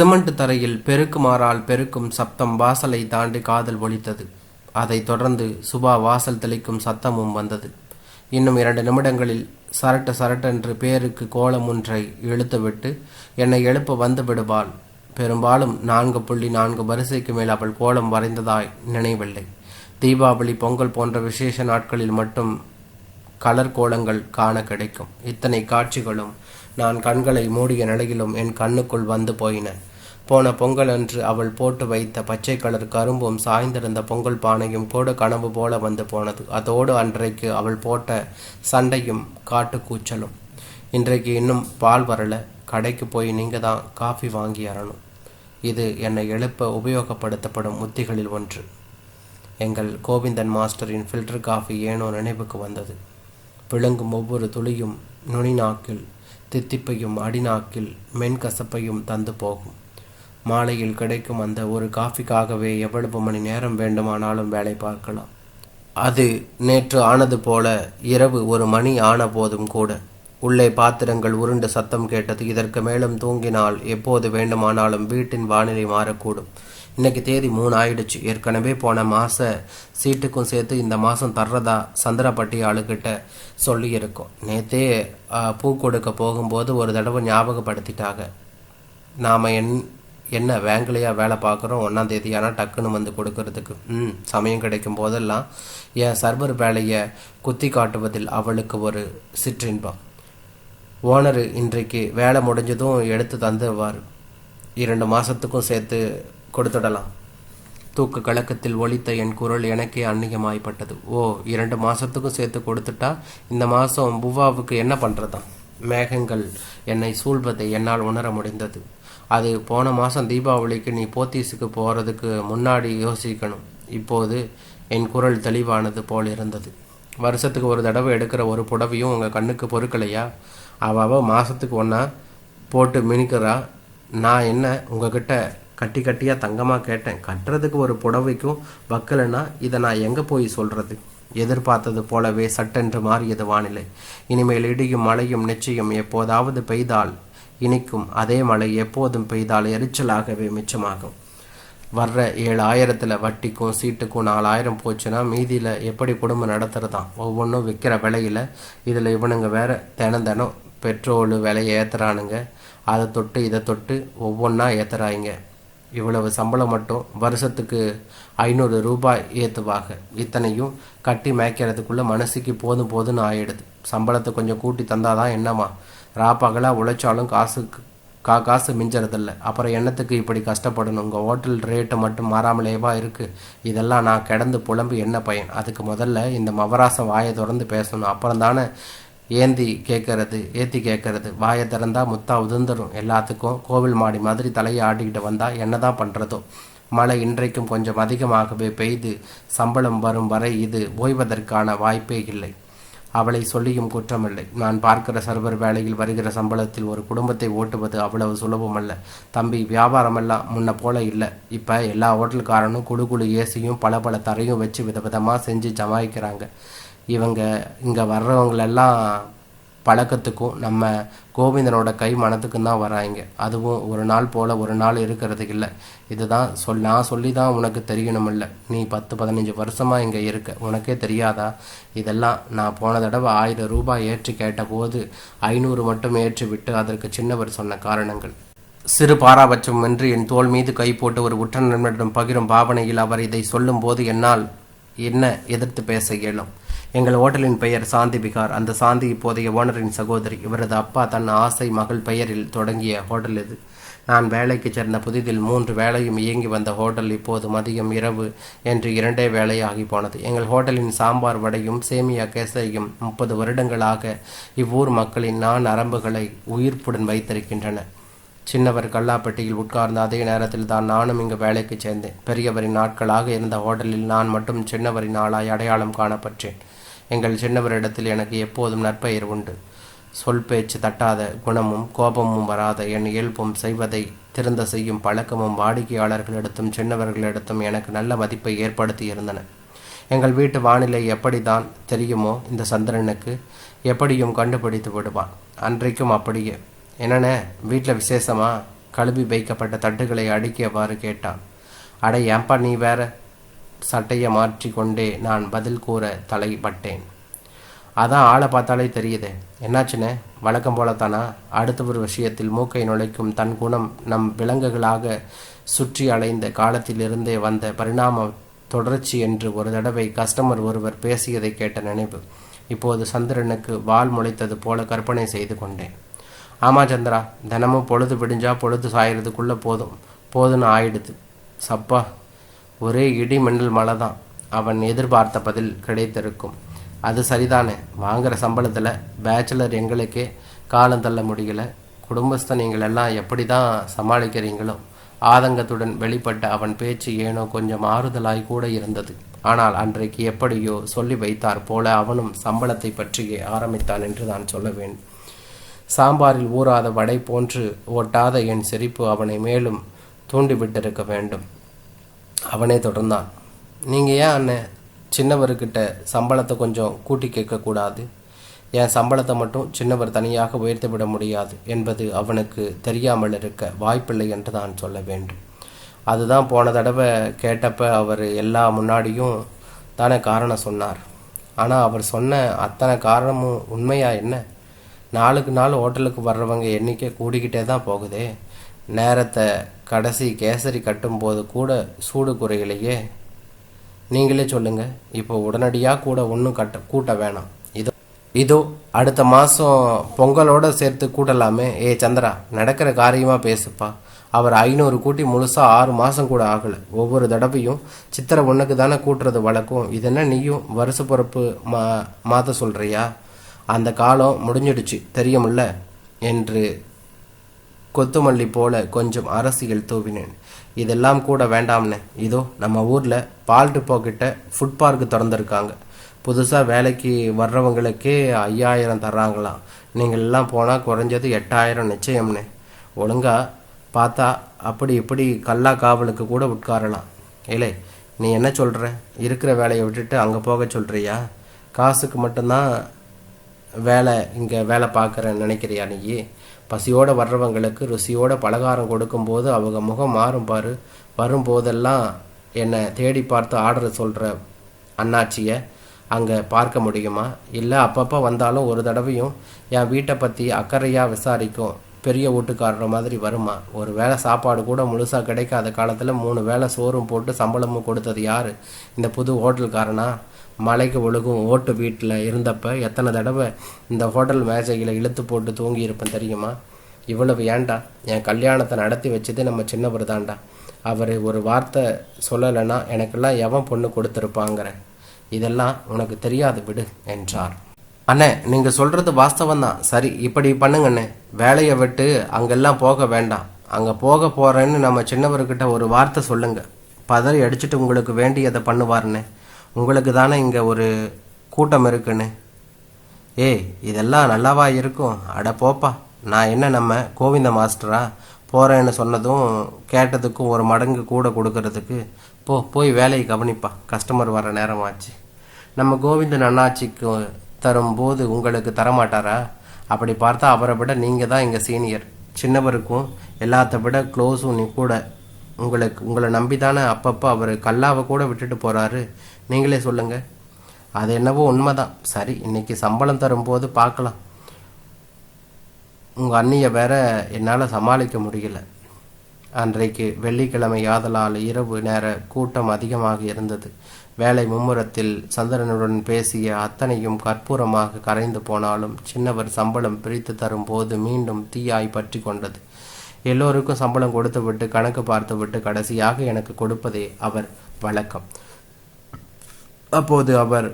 Cement தரையில் பெருக்குமாறால் பெருக்கும் சப்தம் வாசலை தாண்டி காதல் ஒலித்தது. அதைத் தொடர்ந்து சுபா வாசல் தெளிக்கும் சத்தமும் வந்தது. இன்னும் இரண்டு நிமிடங்களில் சரட்டு சரட்டென்று பேருக்கு கோலம் ஒன்றை இழுத்துவிட்டு என்னை எழுப்ப வந்து விடுவாள். பெரும்பாலும் நான்கு புள்ளி நான்கு வரிசைக்கு மேல் அவள் கோலம் வரைந்ததாய் நினைவில்லை. தீபாவளி பொங்கல் போன்ற விசேஷ நாட்களில் மட்டும் கலர் கோலங்கள் காண கிடைக்கும். இத்தனை காட்சிகளும் நான் கண்களை மூடிய நிலையிலும் என் கண்ணுக்குள் வந்து போயின. போன பொங்கல் அன்று அவள் போட்டு வைத்த பச்சை கலர் கரும்பும் சாய்ந்திருந்த பொங்கல் பானையும் கூட கனவு போல வந்து போனது. அதோடு அன்றைக்கு அவள் போட்ட சண்டையும் காட்டு கூச்சலும் இன்றைக்கு இன்னும் பால் வரல. கடைக்கு போய் நீங்கள் தான் காஃபி வாங்கி அறணும். இது என்னை எழுப்ப உபயோகப்படுத்தப்படும் உத்திகளில் ஒன்று. எங்கள் கோவிந்தன் மாஸ்டரின் ஃபில்டர் காஃபி ஏனோ நினைவுக்கு வந்தது. விழுங்கும் ஒவ்வொரு துளியும் நுனிநாக்கில் தித்திப்பையும் அடிநாக்கில் மென்கசப்பையும் தந்து போகும். மாலையில் கிடைக்கும் அந்த ஒரு காஃபிக்காகவே எவ்வளவு மணி நேரம் வேண்டுமானாலும் வேலை பார்க்கலாம். அது நேற்று ஆனது போல இரவு ஒரு மணி ஆன போதும் கூட. உள்ளே பாத்திரங்கள் உருண்டு சத்தம் கேட்டது. இதற்கு மேலும் தூங்கினால் எப்போது வேண்டுமானாலும் வீட்டின் வானிலை மாறக்கூடும். இன்னைக்கு தேதி மூணு ஆயிடுச்சு. ஏற்கனவே போன மாத சீட்டுக்கும் சேர்த்து இந்த மாதம் தர்றதா சந்திரப்பட்டி ஆளுகிட்ட சொல்லியிருக்கோம். நேத்தே பூ கொடுக்க போகும்போது ஒரு தடவை ஞாபகப்படுத்திட்டாங்க. நாம் என் என்ன வேங்கலையாக வேலை பார்க்குறோம்? ஒன்றாந்தேதி ஆனால் டக்குன்னு வந்து கொடுக்கறதுக்கு. ம் சமயம் கிடைக்கும் போதெல்லாம் என் சர்வர் வேலையை குத்தி காட்டுவதில் அவளுக்கு ஒரு சிற்றின்பம். ஓனர் இன்றைக்கு வேலை முடிஞ்சதும் எடுத்து தந்துடுவார். இரண்டு மாதத்துக்கும் சேர்த்து கொடுத்துடலாம். தூக்க கலக்கத்தில் ஒலித்த என் குரல் எனக்கே அந்நியமாய்ப்பட்டது. ஓ இரண்டு மாதத்துக்கும் சேர்த்து கொடுத்துட்டா இந்த மாதம் புவாவுக்கு என்ன பண்ணுறதா மேகங்கள் என்னை சூழ்வதை என்னால் உணர முடிந்தது. அது போன மாதம் தீபாவளிக்கு நீ போத்தீஸுக்கு போகிறதுக்கு முன்னாடி யோசிக்கணும். இப்போது என் குரல் தெளிவானது போல் இருந்தது. வருஷத்துக்கு ஒரு தடவை எடுக்கிற ஒரு புடவையும் உங்கள் கண்ணுக்கு பொறுக்கலையா? அவ மாதத்துக்கு ஒன்றா போட்டு மினுக்கிறா. நான் என்ன உங்ககிட்ட கட்டி கட்டியாக தங்கமாக கேட்டேன். கட்டுறதுக்கு ஒரு புடவைக்கும் வக்கலைன்னா இதை நான் எங்கே போய் சொல்கிறது எதிர்பார்த்தது போலவே சட்டென்று மாறியது வானிலை. இனிமேல் இடியும் மழையும் நிச்சயம் எப்போதாவது பெய்தால் இனிக்கும் அதே மழை எப்போதும் பெய்தால் எரிச்சலாகவே மிச்சமாகும். வர்ற ஏழு ஆயிரத்தில் வட்டிக்கும் சீட்டுக்கும் நாலாயிரம் போச்சுன்னா மீதியில் எப்படி குடும்பம் நடத்துகிறதான் ஒவ்வொன்றும் விற்கிற விலையில் இதில் இவனுங்க வேற தினம் தினம் பெட்ரோலு விலையை ஏற்றுறானுங்க அதை தொட்டு இதை தொட்டு ஒவ்வொன்றா ஏற்றுறாங்க இவ்வளவு சம்பளம் மட்டும் வருஷத்துக்கு ஐநூறு ரூபாய் ஏற்றுவாங்க இத்தனையும் கட்டி மேய்க்கிறதுக்குள்ளே மனசுக்கு போதும் போதும்னு ஆயிடுது. சம்பளத்தை கொஞ்சம் கூட்டி தந்தாதான் என்னம்மா? ராப்பகலாக உழைச்சாலும் காசுக்கு கா காசு மிஞ்சறதில்ல. அப்புறம் என்னத்துக்கு இப்படி கஷ்டப்படணும்? உங்கள் ஹோட்டல் ரேட்டு மட்டும் மாறாமலேவா இருக்குது இதெல்லாம் நான் கிடந்து புலம்பு என்ன பையன்? அதுக்கு முதல்ல இந்த மவராசம் வாயை தொடர்ந்து பேசணும். அப்புறம் தானே ஏந்தி கேட்கறது ஏத்தி கேட்கறது வாயை திறந்தா முத்தா உதிர்ந்துடும் எல்லாத்துக்கும் கோவில் மாடி மாதிரி தலையை ஆடிக்கிட்டு என்ன தான் பண்ணுறதோ மழை இன்றைக்கும் கொஞ்சம் அதிகமாகவே பெய்து சம்பளம் வரும் வரை இது ஓய்வதற்கான வாய்ப்பே இல்லை. அவளை சொல்லியும் குற்றமில்லை. நான் பார்க்கிற சர்வர் வேலையில் வருகிற சம்பளத்தில் ஒரு குடும்பத்தை ஓட்டுவது அவ்வளவு சுலபமல்ல தம்பி வியாபாரமெல்லாம் முன்ன போல இல்லை. இப்போ எல்லா ஹோட்டல்காரனும் குழு குழு ஏசியும் பல பல தரையும் வச்சு விதவிதமாக செஞ்சு ஜமாய்க்கிறாங்க இவங்க இங்கே வர்றவங்களெல்லாம் பழக்கத்துக்கும் நம்ம கோவிந்தனோட கை மனத்துக்கும் தான் வராங்க. அதுவும் ஒரு நாள் போல் ஒரு நாள் இருக்கிறது இல்லை. இதுதான் சொல் நான் சொல்லி தான் உனக்கு தெரியணுமில்ல. நீ பத்து பதினஞ்சு வருஷமாக இங்கே இருக்க. உனக்கே தெரியாதா? இதெல்லாம் நான் போன தடவை ஆயிரம் ரூபாய் ஏற்றி கேட்டபோது ஐநூறு மட்டும் ஏற்றி விட்டு அதற்கு சின்னவர் சொன்ன காரணங்கள். சிறு பாராபட்சமின்றி என் தோள் மீது கை போட்டு ஒரு உற்ற நண்பனிடம் பகிரும் பாவனையில் அவர் இதை சொல்லும்போது என்னால் என்ன எதிர்த்து பேச இயலும்? எங்கள் ஹோட்டலின் பெயர் சாந்தி பிகார் அந்த சாந்தி இப்போதைய ஓனரின் சகோதரி. இவரது அப்பா தன் ஆசை மகள் பெயரில் தொடங்கிய ஹோட்டல் இது. நான் வேலைக்கு சேர்ந்த புதிதில் மூன்று வேலையும் இயங்கி வந்த ஹோட்டல் இப்போது மதியம் இரவு என்று இரண்டே வேலையாகி போனது. எங்கள் ஹோட்டலின் சாம்பார் வடையும் சேமியா கேசையும் முப்பது வருடங்களாக இவ்வூர் மக்களின் நான் நரம்புகளை உயிர்ப்புடன் வைத்திருக்கின்றன. சின்னவர் கல்லாப்பட்டியில் உட்கார்ந்த அதே நேரத்தில் தான் நானும் இங்கு வேலைக்கு சேர்ந்தேன். பெரியவரின் நாட்களாக இருந்த ஹோட்டலில் நான் மட்டும் சின்னவரின் ஆளாய் அடையாளம் காணப்பட்டேன் எங்கள் சின்னவரிடத்தில் எனக்கு எப்போதும் நற்பெயர் உண்டு. சொல் பேச்சு தட்டாத குணமும் கோபமும் வராத என் இயல்பும் செய்வதை திருந்த செய்யும் பழக்கமும் வாடிக்கையாளர்களிடத்தும் சின்னவர்களிடத்தும் எனக்கு நல்ல மதிப்பை ஏற்படுத்தி இருந்தன. எங்கள் வீட்டு வானிலை எப்படிதான் தெரியுமோ இந்த சந்திரனுக்கு எப்படியும் கண்டுபிடித்து விடுவான். அன்றைக்கும் அப்படியே. என்னென்ன வீட்டில் விசேஷமா? கழுவி வைக்கப்பட்ட தட்டுகளை அடுக்கியவாறு கேட்டான். அட ஏன்பா நீ வேற? சட்டையை மாற்றிக்கொண்டே நான் பதில் கூற தலைப்பட்டேன். அதான் ஆளை பார்த்தாலே தெரியுதே. என்னாச்சுன்னு? வழக்கம் போலத்தானா? அடுத்த ஒரு விஷயத்தில் மூக்கை நுழைக்கும் தன் குணம் நம் விலங்குகளாக சுற்றி அலைந்த காலத்திலிருந்தே வந்த பரிணாம தொடர்ச்சி என்று ஒரு தடவை கஸ்டமர் ஒருவர் பேசியதை கேட்ட நினைவு. இப்போது சந்திரனுக்கு வால் முளைத்தது போல கற்பனை செய்து கொண்டேன். ஆமா சந்திரா தினமும் பொழுது விடிஞ்சா பொழுது சாயறதுக்குள்ள போதும். போதும்னு ஆயிடுது. சப்பா ஒரே இடி மின்னல் மழை தான் அவன் எதிர்பார்த்த பதில் கிடைத்திருக்கும். அது சரிதானே? வாங்குற சம்பளத்தில் பேச்சுலர் எங்களுக்கே காலம் தள்ள முடியல. குடும்பஸ்த நீங்கள் எல்லாம் எப்படி தான் சமாளிக்கிறீங்களோ ஆதங்கத்துடன் வெளிப்பட்ட அவன் பேச்சு ஏனோ கொஞ்சம் ஆறுதலாய் கூட இருந்தது. ஆனால் அன்றைக்கு எப்படியோ சொல்லி வைத்தார் போல அவனும் சம்பளத்தை பற்றியே ஆரம்பித்தான் என்று நான் சொல்ல வேண்டும் சாம்பாரில் ஊறாத வடை போன்று ஒட்டாத என் சிரிப்பு அவனை மேலும் தூண்டிவிட்டிருக்க வேண்டும். அவனே தொடர்ந்தான். நீங்கள் ஏன் அண்ணன் சின்னவர்கிட்ட சம்பளத்தை கொஞ்சம் கூட்டி கேட்கக்கூடாது? என் சம்பளத்தை மட்டும் சின்னவர் தனியாக உயர்த்திவிட முடியாது என்பது அவனுக்கு தெரியாமல் இருக்க வாய்ப்பில்லை என்று தான் சொல்ல வேண்டும். அதுதான் போன தடவை கேட்டப்ப அவர் எல்லா முன்னாடியும் தானே காரணம் சொன்னார். ஆனால் அவர் சொன்ன அத்தனை காரணமும் உண்மையா என்ன? நாளுக்கு நாள் ஹோட்டலுக்கு வர்றவங்க எண்ணிக்கை கூடிக்கிட்டே தான் போகுதே. நேரத்தை கடைசி கேசரி கட்டும்போது கூட சூடு குறையிலையே நீங்களே சொல்லுங்க. இப்போ உடனடியாக கூட ஒன்றும் கட்ட கூட்ட வேணாம். இதோ இதோ அடுத்த மாதம் பொங்கலோடு சேர்த்து கூட்டலாமே. ஏ சந்திரா நடக்கிற காரியமாக பேசுப்பா. அவர் ஐநூறு கூட்டி முழுசாக ஆறு மாதம் கூட ஆகலை. ஒவ்வொரு தடவையும் சித்திரை ஒன்றுக்கு தானே கூட்டுறது வழக்கம். இது என்ன நீயும் வருஷ பிறப்பு மா மாற்ற சொல்கிறியா அந்த காலம் முடிஞ்சிடுச்சு. தெரியுமில்ல? என்று கொத்துமல்லி போல கொஞ்சம் அரசியல் தூவினேன். இதெல்லாம் கூட வேண்டாம்னு. இதோ நம்ம ஊரில் பால் டிப்போ கிட்ட ஃபுட் பார்க் திறந்துருக்காங்க. புதுசாக வேலைக்கு வர்றவங்களுக்கே ஐயாயிரம் தர்றாங்களாம். நீங்கள் எல்லாம் போனால் குறைஞ்சது எட்டாயிரம் நிச்சயம்னு. ஒழுங்கா பார்த்தா அப்படி இப்படி கல்லா காவலுக்கு கூட உட்காரலாம். ஏலே நீ என்ன சொல்கிற இருக்கிற வேலையை விட்டுட்டு அங்கே போக சொல்கிறியா காசுக்கு மட்டும்தான் வேலை இங்கே வேலை பார்க்குறேன்னு நினைக்கிறியா நீ பசியோடு வர்றவங்களுக்கு ருசியோட பலகாரம் கொடுக்கும்போது அவங்க முகம் மாறும் பாரு. வரும்போதெல்லாம் என்னை தேடி பார்த்து ஆர்டர் சொல்கிற அண்ணாச்சியை அங்கே பார்க்க முடியுமா? இல்லை அப்பப்போ வந்தாலும் ஒரு தடவையும் என் வீட்டை பற்றி அக்கறையாக விசாரிக்கும். பெரிய வீட்டுக்காரர் மாதிரி வருமா? ஒரு வேளை சாப்பாடு கூட முழுசாக கிடைக்காத காலத்தில் மூணு வேளை சோறும் போட்டு சம்பளமும் கொடுத்தது யார்? இந்த புது ஹோட்டல்காரனா? மலைக்கு ஒழுகும் ஓட்டு வீட்டில் இருந்தப்போ எத்தனை தடவை இந்த ஹோட்டல் மேஜையில் இழுத்து போட்டு தூங்கி இருப்பேன் தெரியுமா? இவ்வளவு ஏன்டா என் கல்யாணத்தை நடத்தி வச்சது நம்ம சின்னவர் தாண்டா. அவர் ஒரு வார்த்தை சொல்லலைன்னா எனக்கெல்லாம் எவன் பொண்ணு கொடுத்துருப்பாங்கிற. இதெல்லாம் உனக்கு தெரியாது விடு என்றார். அண்ணே நீங்கள் சொல்கிறது வாஸ்தவம் தான். சரி இப்படி பண்ணுங்கண்ணே. வேலையை விட்டு அங்கெல்லாம் போக வேண்டாம். அங்கே போக போகிறேன்னு நம்ம சின்னவர்கிட்ட ஒரு வார்த்தை சொல்லுங்கள் பதறி அடிச்சுட்டு உங்களுக்கு வேண்டியதை பண்ணுவாருண்ணே. உங்களுக்கு தானே இங்கே ஒரு கூட்டம் இருக்குன்னு? ஏய் இதெல்லாம் நல்லாவா இருக்கும்? அட போப்பா நான் என்ன நம்ம கோவிந்த மாஸ்டரா? போகிறேன்னு சொன்னதும் கேட்டதுக்கும் ஒரு மடங்கு கூட கொடுக்கறதுக்கு. போ போய் வேலையை கவனிப்பா. கஸ்டமர் வர நேரமாச்சு. நம்ம கோவிந்தன் அண்ணாச்சிக்கு தரும்போது உங்களுக்கு தரமாட்டாரா? அப்படி பார்த்தா அவரை விட நீங்கள் தான் இங்கே சீனியர் சின்னவருக்கும் எல்லாத்த விட க்ளோஸும் நீ கூட. உங்களுக்கு உங்களை நம்பி தானே அப்பப்போ அவர் கல்லாவை கூட விட்டுட்டு போகிறாரு நீங்களே சொல்லுங்கள் அது என்னவோ உண்மைதான். சரி இன்னைக்கு சம்பளம் தரும்போது பார்க்கலாம். உங்கள் அண்ணியை வேற என்னால் சமாளிக்க முடியல. அன்றைக்கு வெள்ளிக்கிழமை ஆதலால் இரவு நேர கூட்டம் அதிகமாக இருந்தது. வேலை மும்முரத்தில் சந்திரனுடன் பேசிய அத்தனையும் கற்பூரமாக கரைந்து போனாலும் சின்னவர் சம்பளம் பிரித்து தரும்போது மீண்டும் தீயாய் பற்றி கொண்டது. எல்லோருக்கும் சம்பளம் கொடுத்துவிட்டு கணக்கு பார்த்துவிட்டு கடைசியாக எனக்கு கொடுப்பதே அவர் வழக்கம். அப்போது அவர்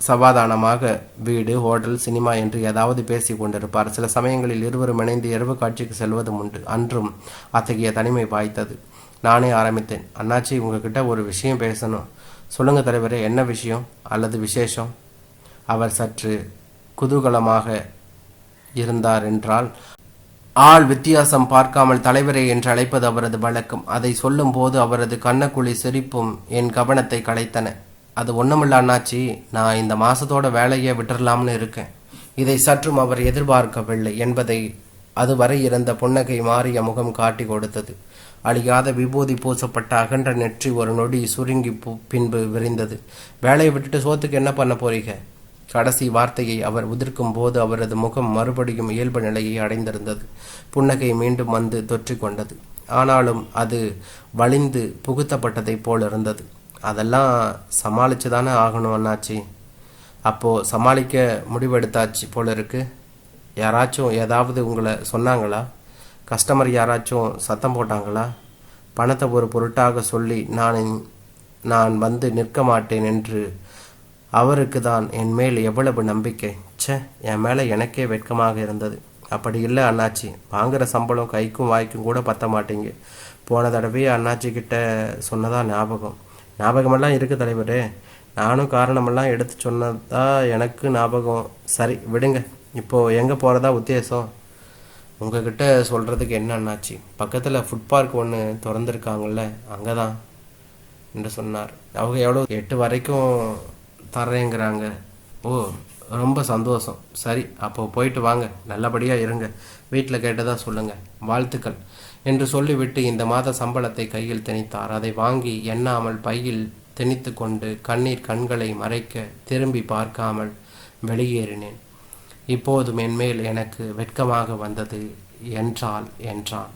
சமாதானமாக வீடு ஹோட்டல் சினிமா என்று ஏதாவது பேசி கொண்டிருப்பார். சில சமயங்களில் இருவரும் இணைந்து இரவு காட்சிக்கு செல்வதும் உண்டு. அன்றும் அத்தகைய தனிமை பாய்த்தது நானே ஆரம்பித்தேன். அண்ணாச்சி உங்ககிட்ட ஒரு விஷயம் பேசணும். சொல்லுங்க தலைவரே என்ன விஷயம் அல்லது விசேஷம்? அவர் சற்று குதூகலமாக இருந்தார் என்றால் ஆள் வித்தியாசம் பார்க்காமல் தலைவரே என்று அழைப்பது அவரது வழக்கம். அதை சொல்லும்போது அவரது கண்ணக்குழி சிரிப்பும் என் கவனத்தை கலைத்தன. அது ஒண்ணுமில்ல அண்ணாச்சி நான் இந்த மாசத்தோட வேலையை விட்டுறலாம்னு இருக்கேன். இதை சற்றும் அவர் எதிர்பார்க்கவில்லை என்பதை அதுவரை இருந்த புன்னகை மாறிய முகம் காட்டி கொடுத்தது. அழியாத விபூதி பூசப்பட்ட அகன்ற நெற்றி ஒரு நொடி சுருங்கி பின்பு விரிந்தது. வேலையை விட்டுட்டு சோத்துக்கு என்ன பண்ண போறீங்க? கடைசி வார்த்தையை அவர் உதிர்க்கும் போது அவரது முகம் மறுபடியும் இயல்பு நிலையை அடைந்திருந்தது. புன்னகை மீண்டும் வந்து தொற்றி கொண்டது ஆனாலும் அது வலிந்து புகுத்தப்பட்டதைப் போல் இருந்தது. அதெல்லாம் சமாளிச்சு தானே ஆகணும் அண்ணாச்சி? அப்போது சமாளிக்க முடிவெடுத்தாச்சு போல இருக்கு. யாராச்சும் ஏதாவது உங்களை சொன்னாங்களா? கஸ்டமர் யாராச்சும் சத்தம் போட்டாங்களா? பணத்தை ஒரு பொருட்டாக சொல்லி நான் நான் வந்து நிற்க மாட்டேன் என்று அவருக்கு தான் என் மேல் எவ்வளவு நம்பிக்கை? ச்சே என் மேலே எனக்கே வெட்கமாக இருந்தது. அப்படி இல்லை அண்ணாச்சி. வாங்குற சம்பளம் கைக்கும் வாய்க்கும் கூட பத்த மாட்டீங்க. போன தடவையே அண்ணாச்சி கிட்ட சொன்னதா ஞாபகம். ஞாபகமெல்லாம் இருக்கு தலைவரே. நானும் காரணமெல்லாம் எடுத்து சொன்னதா எனக்கு ஞாபகம். சரி விடுங்க. இப்போது எங்கே போகிறதா உத்தேசம்? உங்ககிட்ட சொல்கிறதுக்கு என்ன அண்ணாச்சி? பக்கத்தில் ஃபுட் பார்க் ஒன்று திறந்துருக்காங்கல்ல அங்கே தான் என்று சொன்னார். அவங்க எவ்வளோ எட்டு வரைக்கும் தர்றேங்கிறாங்க. ஓ ரொம்ப சந்தோஷம். சரி அப்போ போயிட்டு வாங்க. நல்லபடியாக இருங்க. வீட்டில் கேட்டதாக சொல்லுங்கள் வாழ்த்துக்கள் என்று சொல்லிவிட்டு இந்த மாத சம்பளத்தை கையில் திணித்தார். அதை வாங்கி எண்ணாமல் பையில் திணித்து கொண்டு கண்ணீர் கண்களை மறைக்க திரும்பி பார்க்காமல் வெளியேறினேன். இப்போதும் என்மேல் எனக்கு வெட்கமாக வந்தது என்றால் என்றான்.